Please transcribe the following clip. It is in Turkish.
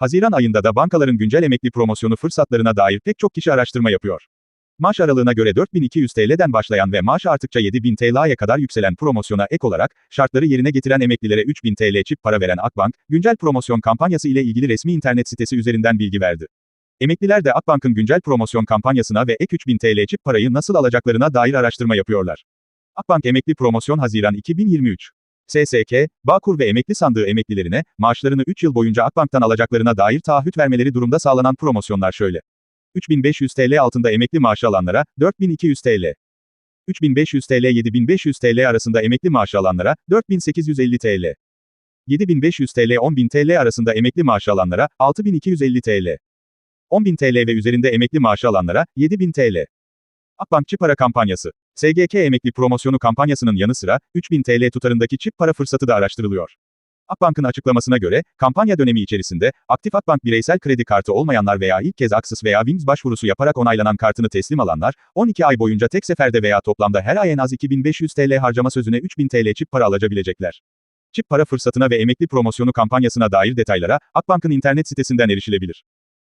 Haziran ayında da bankaların güncel emekli promosyonu fırsatlarına dair pek çok kişi araştırma yapıyor. Maaş aralığına göre 4200 TL'den başlayan ve maaş arttıkça 7000 TL'ye kadar yükselen promosyona ek olarak, şartları yerine getiren emeklilere 3000 TL çift para veren Akbank, güncel promosyon kampanyası ile ilgili resmi internet sitesi üzerinden bilgi verdi. Emekliler de Akbank'ın güncel promosyon kampanyasına ve ek 3000 TL çift parayı nasıl alacaklarına dair araştırma yapıyorlar. Akbank Emekli Promosyon Haziran 2023 SSK, Bağkur ve emekli sandığı emeklilerine, maaşlarını 3 yıl boyunca Akbank'tan alacaklarına dair taahhüt vermeleri durumda sağlanan promosyonlar şöyle. 3500 TL altında emekli maaşı alanlara, 4200 TL. 3500 TL 7500 TL arasında emekli maaşı alanlara, 4850 TL. 7500 TL 10000 TL arasında emekli maaşı alanlara, 6250 TL. 10.000 TL ve üzerinde emekli maaşı alanlara, 7000 TL. Akbank Çip Para Kampanyası. SGK Emekli Promosyonu kampanyasının yanı sıra, 3000 TL tutarındaki çip para fırsatı da araştırılıyor. Akbank'ın açıklamasına göre, kampanya dönemi içerisinde, aktif Akbank bireysel kredi kartı olmayanlar veya ilk kez Aksis veya Wings başvurusu yaparak onaylanan kartını teslim alanlar, 12 ay boyunca tek seferde veya toplamda her ay en az 2500 TL harcama sözüne 3000 TL çip para alabilecekler. Çip para fırsatına ve emekli promosyonu kampanyasına dair detaylara, Akbank'ın internet sitesinden erişilebilir.